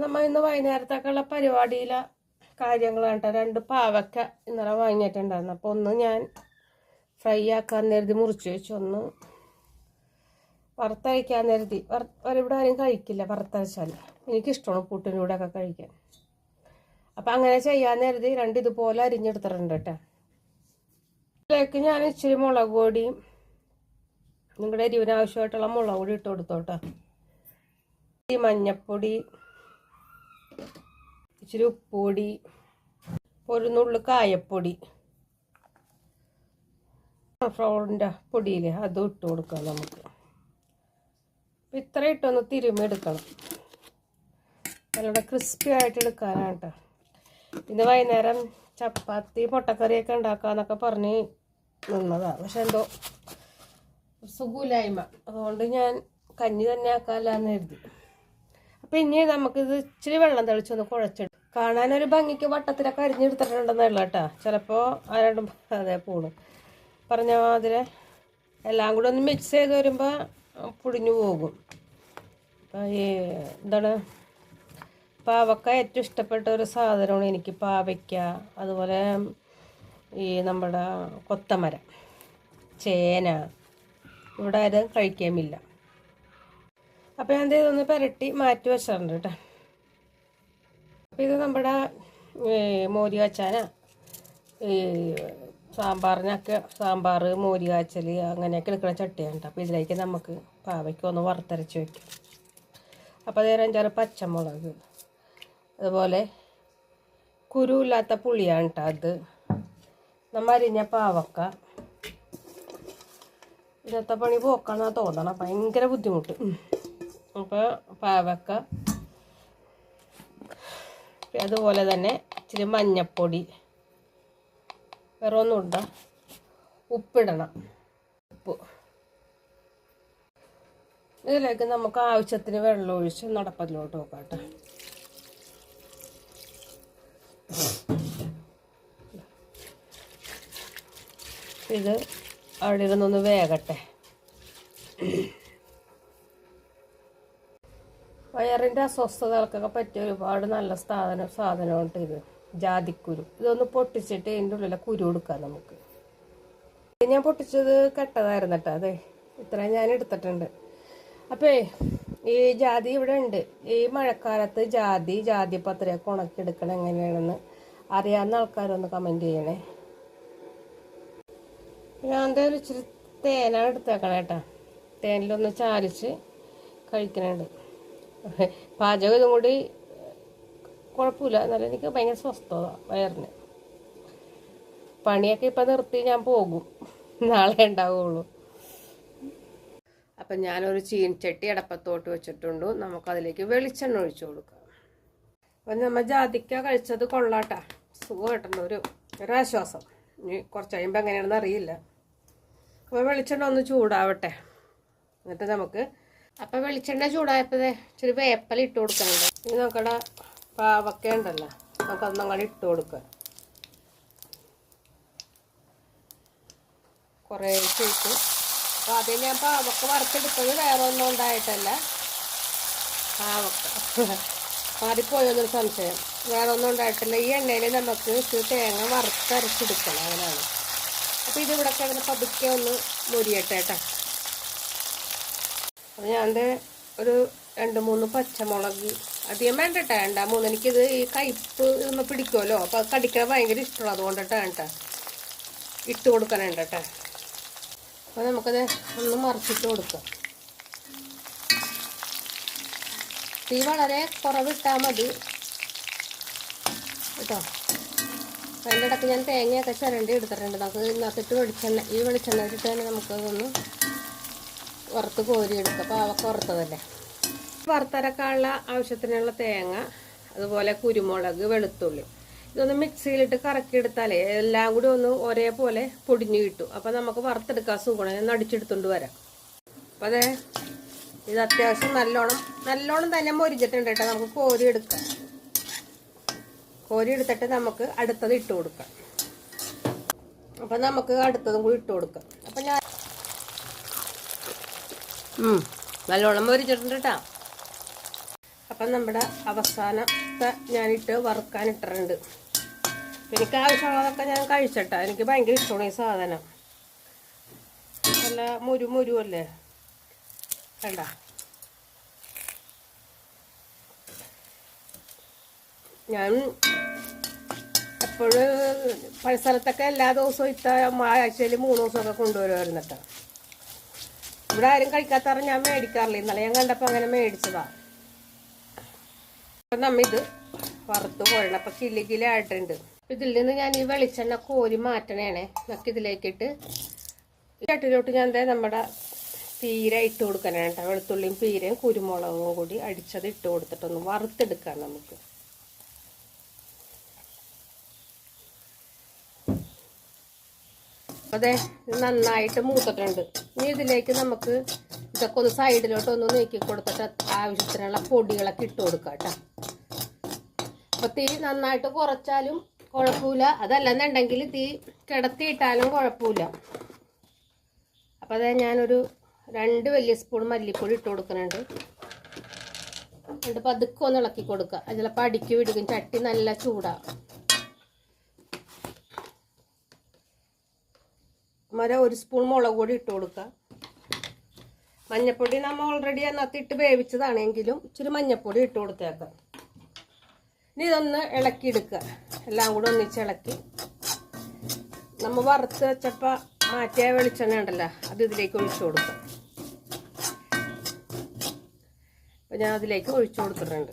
നമ്മൾ ഇന്ന് വൈകുന്നേരത്തേക്കുള്ള പരിപാടിയിലെ കാര്യങ്ങളാണ് രണ്ട് പാവക്ക ഇന്നലെ വാങ്ങിയിട്ടുണ്ടായിരുന്നു. അപ്പോൾ ഒന്ന് ഞാൻ ഫ്രൈ ആക്കാൻ കരുതി മുറിച്ച് വെച്ചു. ഒന്ന് വറുത്തരയ്ക്കാൻ കരുതി. ഇവിടെ ആരും കഴിക്കില്ല വറുത്തരച്ചാൽ എനിക്കിഷ്ടമാണ് പുട്ടിന്റെ കൂടെ ഒക്കെ കഴിക്കാൻ. അപ്പം അങ്ങനെ ചെയ്യാൻ കരുതി രണ്ട് ഇതുപോലെ അരിഞ്ഞെടുത്തിട്ടുണ്ട് കേട്ടോ. ഇതിലേക്ക് ഞാൻ ഇച്ചിരി മുളക് പൊടിയും നിങ്ങളുടെ എരിവിനാവശ്യമായിട്ടുള്ള മുളക് പൊടി ഇട്ട് കൊടുത്തോട്ടോ. ഈ മഞ്ഞപ്പൊടി ഇച്ചിരി ഉപ്പുപൊടി ഒരു നുള്ളു കായപ്പൊടി. ഫ്ലോറിന്റെ പൊടിയിൽ അതും ഇട്ട് കൊടുക്കാം നമുക്ക്. ഇത്ര ഇട്ടൊന്ന് തിരുമ്മി എടുക്കണം നല്ലോണം ക്രിസ്പി ആയിട്ട് എടുക്കാനാണ് കേട്ടോ ഇന്ന് വൈകുന്നേരം ചപ്പാത്തി പൊട്ടക്കറിയൊക്കെ ഉണ്ടാക്കാന്നൊക്കെ പറഞ്ഞ് നിന്നതാണ് പക്ഷെ എന്തോ സുഖമില്ലായ്മ. അതുകൊണ്ട് ഞാൻ കഞ്ഞി തന്നെ ആക്കാമല്ലാന്ന് കരുതി. അപ്പം ഇനി നമുക്കിത് ഇച്ചിരി വെള്ളം തെളിച്ചൊന്ന് കുഴച്ചെടുക്കും. കാണാനൊരു ഭംഗിക്ക് വട്ടത്തിലൊക്കെ അരിഞ്ഞെടുത്തിട്ടുണ്ടെന്നല്ല കേട്ടോ. ചിലപ്പോൾ ആരാണ്ടും അതെ പോണു. പറഞ്ഞ മാതിരി എല്ലാം കൂടെ ഒന്ന് മിക്സ് ചെയ്ത് വരുമ്പോൾ പുഴിഞ്ഞു പോകും. അപ്പം ഈ എന്താണ് പാവക്ക ഏറ്റവും ഇഷ്ടപ്പെട്ട ഒരു സാധനമാണ് എനിക്ക് പാവയ്ക്ക. അതുപോലെ ഈ നമ്മുടെ കൊത്തമര ചേന. ഇവിടെ ആരും കഴിക്കാമില്ല അപ്പോൾ ഞാൻ ഇതൊന്ന് പുരട്ടി മാറ്റി വെച്ചിട്ടുണ്ട് കേട്ടോ അപ്പോൾ ഇത് നമ്മുടെ മോരി കാച്ചാന. ഈ സാമ്പാറിനൊക്കെ സാമ്പാർ മോരി കാച്ചൽ അങ്ങനെയൊക്കെ എടുക്കുന്ന ചട്ടിയാണ് കേട്ടോ അപ്പോൾ ഇതിലേക്ക് നമുക്ക് പാവയ്ക്ക് ഒന്ന് വറുത്തരച്ച് വയ്ക്കും അപ്പോൾ അതേരം അഞ്ചാറ് പച്ചമുളക്. അതുപോലെ കുരുവില്ലാത്ത പുളിയാണ് കേട്ടോ അത് നമ്മൾ അരിഞ്ഞ പാവക്ക. ഇന്നത്തെ പണി പോക്കാണെന്നാണ് തോന്നണം. ഭയങ്കര ബുദ്ധിമുട്ട്. അപ്പോൾ പാവക്ക. അതുപോലെ തന്നെ ഇച്ചിരി മഞ്ഞപ്പൊടി. വേറെ ഇട ഉപ്പിടണം. ഉപ്പ്. ഇതിലേക്ക് നമുക്ക് ആവശ്യത്തിന് വെള്ളം ഒഴിച്ച് നടപ്പതിലോട്ട് നോക്കാം കേട്ടോ. ഇത് അവിടെ ഇരുന്നൊന്ന് വേകട്ടെ. വയറിന്റെ അസ്വസ്ഥതകൾക്കൊക്കെ പറ്റിയ ഒരുപാട് നല്ല സാധനം സാധനമുണ്ട് ഇത്. ജാതിക്കുരു. ഇതൊന്ന് പൊട്ടിച്ചിട്ട് ഇതിന്റെ ഉള്ളിലെ കുരു കൊടുക്കാം നമുക്ക്. ഞാൻ പൊട്ടിച്ചത് കെട്ടതായിരുന്നു കേട്ടോ അതെ. ഇത്രയും ഞാൻ എടുത്തിട്ടുണ്ട്. അപ്പേ ഈ ജാതി ഇവിടെ ഉണ്ട്. ഈ മഴക്കാലത്ത് ജാതി ജാതി പത്രയൊക്കെ ഉണക്കിയെടുക്കണം എങ്ങനെയാണെന്ന് അറിയാവുന്ന ആൾക്കാരൊന്ന് കമന്റ് ചെയ്യണേ. ഞാൻ എന്തായാലും ഇച്ചിരി തേനാണ് എടുത്തേക്കണം കേട്ടോ. തേനിലൊന്ന് ചാലിച്ച് കഴിക്കണുണ്ട്. പാചകം ഇതും കൂടി കുഴപ്പമില്ല. എന്നാലും എനിക്ക് ഭയങ്കര സ്വസ്ഥത വയറിന്. പണിയൊക്കെ ഇപ്പം നിർത്തി ഞാൻ പോകും. നാളെ ഉണ്ടാവുള്ളൂ. അപ്പം ഞാനൊരു ചീൻചട്ടി അടപ്പത്തോട്ട് വെച്ചിട്ടുണ്ട്. നമുക്കതിലേക്ക് വെളിച്ചെണ്ണ ഒഴിച്ചു കൊടുക്കാം. അപ്പം നമ്മൾ ജാതിക്ക കഴിച്ചത് കൊള്ളാട്ടാ. കിട്ടുന്ന ഒരു ഒരാശ്വാസം. ഇനി കുറച്ച് കഴിയുമ്പോൾ എങ്ങനെയാണെന്ന് അറിയില്ല. അപ്പോൾ വെളിച്ചെണ്ണ ഒന്ന് ചൂടാവട്ടെ. എന്നിട്ട് നമുക്ക് അപ്പോൾ വെളിച്ചെണ്ണ ചൂടായപ്പോൾ ഇച്ചിരി വേപ്പല ഇട്ട് കൊടുക്കുന്നുണ്ട് ഇനി നമുക്കടെ പാവക്ക ഉണ്ടല്ലോ. നമുക്കതൊന്നും കൂടി ഇട്ട് കൊടുക്കാം. കുറേ ഇട്ട്. അപ്പോൾ ആദ്യം ഞാൻ പാവക്ക വറുത്തെടുത്തത് വേറെ ഒന്നും ഉണ്ടായിട്ടല്ല. പാവക്ക. മാറിപ്പോയെന്നൊരു സംശയം. വേറെ ഒന്നും ഉണ്ടായിട്ടില്ല. ഈ എണ്ണയിൽ നമുക്ക് തേങ്ങ വറുത്തരച്ചെടുക്കണം അങ്ങനെയാണ്. അപ്പോൾ ഇതിവിടെ കിടന്ന് പതുക്കെ ഒന്ന് മുരിയട്ടെ കേട്ടോ. അപ്പോൾ ഞാൻ ഒരു രണ്ട് മൂന്ന് പച്ചമുളക് അധികം വേണ്ട കേട്ടോ വേണ്ട മൂന്ന്. എനിക്കിത് ഈ കയ്പ്പ് ഒന്ന് പിടിക്കുമല്ലോ അപ്പോൾ കടിക്കാൻ ഭയങ്കര ഇഷ്ടമുള്ള അതുകൊണ്ടിട്ട് കേട്ടോ. ഇട്ട് കൊടുക്കാനുണ്ട് കേട്ടോ അപ്പോൾ നമുക്കത് ഒന്ന് മറിച്ചിട്ട് കൊടുക്കാം. തീ വളരെ കുറവിട്ടാൽ മതി. കേട്ടോ? അതിന്റെ ഇടയ്ക്ക് ഞാൻ തേങ്ങയൊക്കെ ചിരണ്ടി എടുത്തിട്ടുണ്ട്. നമുക്ക് ഇതിനകത്തിട്ട് വെളിച്ചെണ്ണ ഈ വെളിച്ചെണ്ണ ഇട്ടിട്ട് തന്നെ നമുക്കതൊന്ന് വറുത്ത് കോരി അപ്പോൾ പാവക്ക വറുത്തതല്ലേ? വറുത്തരക്കാനുള്ള ആവശ്യത്തിനുള്ള തേങ്ങ അതുപോലെ കുരുമുളക് വെളുത്തുള്ളി. ഇതൊന്ന് മിക്സിയിലിട്ട് കറക്കിയെടുത്താലേ എല്ലാം കൂടി ഒന്ന് ഒരേപോലെ പൊടിഞ്ഞു കിട്ടും. അപ്പം നമുക്ക് വറുത്തെടുക്കാൻ സുഖമാണ്. ഞാൻ അടിച്ചെടുത്തുകൊണ്ട് വരാം. അപ്പം അതെ ഇത് അത്യാവശ്യം നല്ലോണം നല്ലോണം തന്നെ മൊരിഞ്ഞിട്ടുണ്ട് കേട്ടോ. നമുക്ക് കോരി എടുക്കാം കോരി എടുത്തിട്ട് നമുക്ക് അടുത്തത് ഇട്ട് കൊടുക്കാം. അപ്പം നമുക്ക് അടുത്തതും കൂടി ഇട്ട് കൊടുക്കാം. നല്ലോണം മൊരിച്ചിട്ടുണ്ട് കേട്ടോ അപ്പം നമ്മുടെ അവസാനത്തെ ഞാനിട്ട് വറുക്കാൻ ഇട്ടിട്ടുണ്ട്. എനിക്ക് ആവശ്യമുള്ളതൊക്കെ ഞാൻ കഴിച്ചിട്ടാ. എനിക്ക് ഭയങ്കര ഇഷ്ടമാണ് ഈ സാധനം. നല്ല മുരു മുരു അല്ലേ വേണ്ട ഞാൻ എപ്പോഴും പല സ്ഥലത്തൊക്കെ എല്ലാ ദിവസവും ഇത്ത ആഴ്ചയിൽ മൂന്ന് ദിവസമൊക്കെ കൊണ്ടുവരുമായിരുന്നു കേട്ടോ. ഇവിടെ ആരും കഴിക്കാത്തറ ഞാൻ മേടിക്കാറില്ല. ഇന്നലെ ഞാൻ കണ്ടപ്പോൾ അങ്ങനെ മേടിച്ചതാ. അപ്പൊ നമ്മ ഇത് വറുത്ത് കൊഴണം അപ്പം കിലി കിലി ആയിട്ടുണ്ട്. ഇതിൽ നിന്ന് ഞാൻ ഈ വെളിച്ചെണ്ണ കോരി മാറ്റണേണേ. നമുക്ക് ഇതിലേക്കിട്ട് ചട്ടിലോട്ട് ഞാൻ എന്താ നമ്മുടെ പീര ഇട്ട് കൊടുക്കാനാണ് കേട്ടോ. വെളുത്തുള്ളിയും പീരയും കുരുമുളകും കൂടി അടിച്ചത് ഇട്ട് കൊടുത്തിട്ടൊന്ന് വറുത്തെടുക്കാം നമുക്ക്. അതെ നന്നായിട്ട് മൂത്തിട്ടുണ്ട് ഇനി ഇതിലേക്ക് നമുക്ക് ഇതൊക്കെ ഒന്ന് സൈഡിലോട്ട് ഒന്ന് നീക്കി കൊടുത്തിട്ട് ആവശ്യത്തിനുള്ള പൊടികളൊക്കെ ഇട്ട് കൊടുക്കാം കേട്ടോ. അപ്പൊ തീ നന്നായിട്ട് കുറച്ചാലും കുഴപ്പമില്ല. അതല്ലെന്നുണ്ടെങ്കിൽ തീ കിടത്തിയിട്ടാലും കുഴപ്പമില്ല. അപ്പോൾ അതെ ഞാനൊരു രണ്ട് വലിയ സ്പൂൺ മല്ലിപ്പൊടി ഇട്ട് കൊടുക്കുന്നുണ്ട്. എന്നിട്ട് പതുക്കെ ഒന്ന് ഇളക്കി കൊടുക്കുക. അത് ചിലപ്പോൾ അടിക്ക് വിടുകയും ചട്ടി നല്ല ചൂടാണ് മര ഒരു സ്പൂൺ മുളക് പൊടി ഇട്ട് കൊടുക്കുക മഞ്ഞപ്പൊടി നമ്മൾ ഓൾറെഡി അതിനകത്ത് ഇട്ട് വേവിച്ചതാണെങ്കിലും ഇച്ചിരി മഞ്ഞപ്പൊടി ഇട്ട് കൊടുത്തേക്കാം. ഇനി ഇതൊന്ന് ഇളക്കി എടുക്കുക. എല്ലാം കൂടെ ഒന്നിച്ച് ഇളക്കി. നമ്മൾ വറുത്ത് വെച്ചപ്പോൾ മാറ്റിയ വെളിച്ചെണ്ണ ഉണ്ടല്ലോ അത് ഇതിലേക്ക് ഒഴിച്ചു കൊടുക്കുക അപ്പം ഞാൻ അതിലേക്ക് ഒഴിച്ചു കൊടുത്തിട്ടുണ്ട്.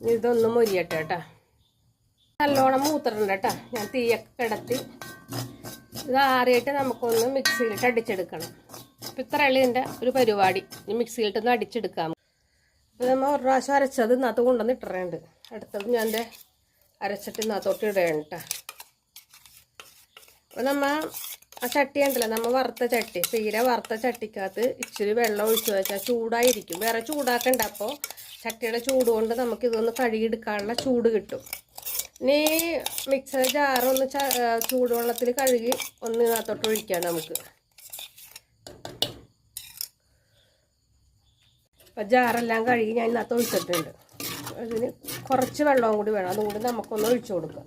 ഇതൊന്ന് മുരിയട്ടെ കേട്ടോ. നല്ലോണം മൂത്തിട്ടുണ്ട് കേട്ടോ ഞാൻ തീയൊക്കെ കിടത്തി ഇത് ആറിയിട്ട് നമുക്കൊന്ന് മിക്സിയിലിട്ട് അടിച്ചെടുക്കണം. അപ്പം ഇത്ര ഇതിന്റെ ഒരു പരിപാടി. ഈ മിക്സിയിലിട്ടൊന്ന് അടിച്ചെടുക്കാം. അപ്പോൾ നമ്മൾ ഒരു പ്രാവശ്യം അരച്ചത് ഇന്നകത്ത് കൊണ്ടുവന്ന് ഇട്ടറേണ്ട് അടുത്തത് ഞാൻ എന്റെ അരച്ചിട്ട് ഇന്നകത്തോട്ട് ഇടേണ്ട അപ്പം അപ്പോൾ നമ്മ ആ ചട്ടി ഉണ്ടല്ലോ നമ്മൾ വറുത്ത ചട്ടി തീര വറുത്ത ചട്ടിക്കകത്ത് ഇച്ചിരി വെള്ളം ഒഴിച്ച് വെച്ചാൽ ചൂടായിരിക്കും. വേറെ ചൂടാക്കണ്ട. അപ്പോൾ ചട്ടിയുടെ ചൂട് കൊണ്ട് നമുക്ക് ഇതൊന്ന് കഴുകിയെടുക്കാനുള്ള ചൂട് കിട്ടും. ഇനി മിക്സർ ജാറൊന്ന് ചൂടുവെള്ളത്തിൽ കഴുകി ഒന്ന് ഇതിനകത്തോട്ട് ഒഴിക്കാം നമുക്ക്. അപ്പം ജാറെല്ലാം കഴുകി ഞാൻ ഇതിനകത്ത് ഒഴിച്ചിട്ടുണ്ട്. അതിന് കുറച്ച് വെള്ളവും കൂടി വേണം. അതും കൂടി നമുക്കൊന്ന് ഒഴിച്ചു കൊടുക്കാം.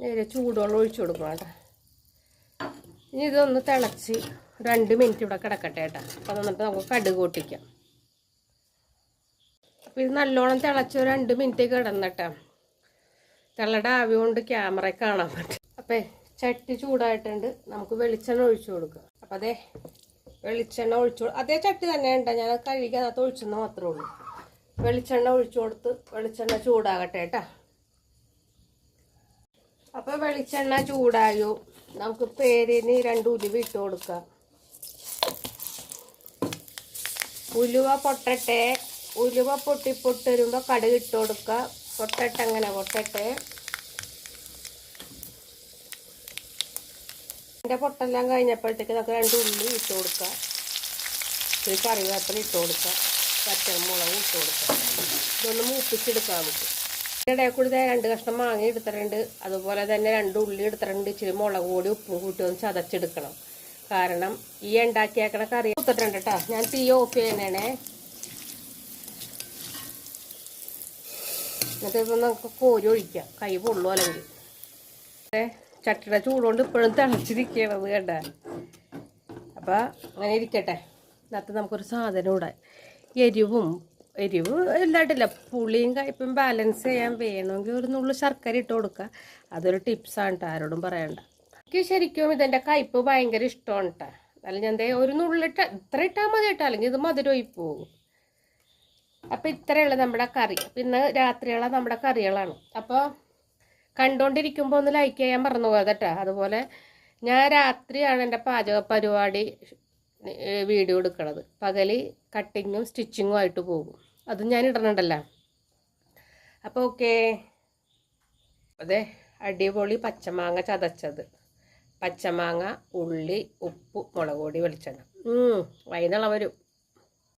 നേരെ ചൂടുവെള്ളം ഒഴിച്ചു കൊടുക്കണം കേട്ടോ. ഇനി ഇതൊന്ന് തിളച്ച് രണ്ട് മിനിറ്റ് ഇവിടെ കിടക്കട്ടെ കേട്ടോ. അപ്പം എന്നിട്ട് നമുക്ക് കടുക് പൊട്ടിക്കാം. അപ്പം ഇത് നല്ലോണം തിളച്ച് രണ്ട് മിനിറ്റ് കിടന്നിട്ടാ തിളയുടെ ആവി കൊണ്ട് ക്യാമറ കാണാൻ പറ്റും. അപ്പം ചട്ടി ചൂടായിട്ടുണ്ട്. നമുക്ക് വെളിച്ചെണ്ണ ഒഴിച്ചു കൊടുക്കാം. അപ്പം അതെ വെളിച്ചെണ്ണ ഒഴിച്ചു അതേ ചട്ടി തന്നെ ഉണ്ട് ഞാൻ കഴുകി അതിനകത്ത് ഒഴിച്ചെണ്ണ മാത്രമേ ഉള്ളൂ. വെളിച്ചെണ്ണ ഒഴിച്ചു കൊടുത്ത് വെളിച്ചെണ്ണ ചൂടാകട്ടെ കേട്ടാ. അപ്പൊ വെളിച്ചെണ്ണ ചൂടായോ? നമുക്ക് പേരിന് രണ്ട് ഉലുവ ഇട്ട് കൊടുക്കാം. ഉലുവ പൊട്ടട്ടെ. ഉലുവ പൊട്ടി വരുമ്പോ കടുക് ഇട്ട് കൊടുക്കുക പൊട്ടട്ടെ അങ്ങനെ പൊട്ടട്ടെ. എന്റെ പൊട്ടെല്ലാം കഴിഞ്ഞപ്പോഴത്തേക്ക് നമുക്ക് രണ്ട് ഉള്ളി ഇട്ട് കൊടുക്കുക ഒരു കറിവേപ്പില ഇട്ട് കൊടുക്കുക പച്ചമുളകും ഇട്ട് കൊടുക്കുക ഇതൊന്ന് മൂപ്പിച്ചെടുക്കാം നമുക്ക്. ഇടയിൽ കൂടി രണ്ട് കഷ്ണം മാങ്ങ എടുത്തിട്ടുണ്ട്. അതുപോലെ തന്നെ രണ്ട് ഉള്ളി എടുത്തിട്ടുണ്ട്. ഇച്ചിരി മുളക് പൊടി ഉപ്പും കൂട്ടി ഒന്ന് ചതച്ചെടുക്കണം. കാരണം ഈ ഉണ്ടാക്കിയേക്കണ കറി കൊടുത്തിട്ടുണ്ട് കേട്ടോ ഞാൻ തീ ഓഫ് ചെയ്യണേ എന്നിട്ട് ഇപ്പം നമുക്ക് കോരി ഒഴിക്കാം. കൈ പൊള്ളു അല്ലെങ്കിൽ. ചട്ടിയുടെ ചൂടുകൊണ്ട് ഇപ്പോഴും തിളച്ചിരിക്കണത് കേട്ട അപ്പം അങ്ങനെ ഇരിക്കട്ടെ. ഇന്നത്തെ നമുക്കൊരു സാധനം ഇവിടെ. എരിവും എരിവ് ഇല്ലാട്ടില്ല പുളിയും കയ്പും ബാലൻസ് ചെയ്യാൻ വേണമെങ്കിൽ ഒരു നുള്ളു ശർക്കര ഇട്ട് കൊടുക്കുക അതൊരു ടിപ്സാണ് കേട്ടോ ആരോടും പറയണ്ട. എനിക്ക് ശരിക്കും ഇതിന്റെ കയ്പ് ഭയങ്കര ഇഷ്ടമാണ് കേട്ടോ അല്ല ഞാൻ ദേ ഒരു നുള്ളിട്ട് ഇത്ര ഇട്ടാൽ മതി കേട്ടോ. അല്ലെങ്കിൽ ഇത് മധുരമായി പോകും. അപ്പം ഇത്രയുള്ള നമ്മുടെ കറി. പിന്നെ രാത്രിയുള്ള നമ്മുടെ കറികളാണ്. അപ്പോൾ കണ്ടുകൊണ്ടിരിക്കുമ്പോൾ ഒന്ന് ലൈക്ക് ചെയ്യാൻ പറഞ്ഞു പോകാതെ കേട്ടോ. അതുപോലെ ഞാൻ രാത്രിയാണ് എന്റെ പാചക പരിപാടി വീഡിയോ എടുക്കണത്. പകൽ കട്ടിങ്ങും സ്റ്റിച്ചിങ്ങും ആയിട്ട് പോകും. അതും ഞാൻ ഇടണുണ്ടല്ലോ. അപ്പോൾ ഓക്കെ അതെ അടിപൊളി പച്ചമാങ്ങ ചതച്ചത്. പച്ചമാങ്ങ ഉള്ളി ഉപ്പ് മുളക് പൊടി വെളിച്ചെണ്ണ. വൈകുന്നേരം വരും.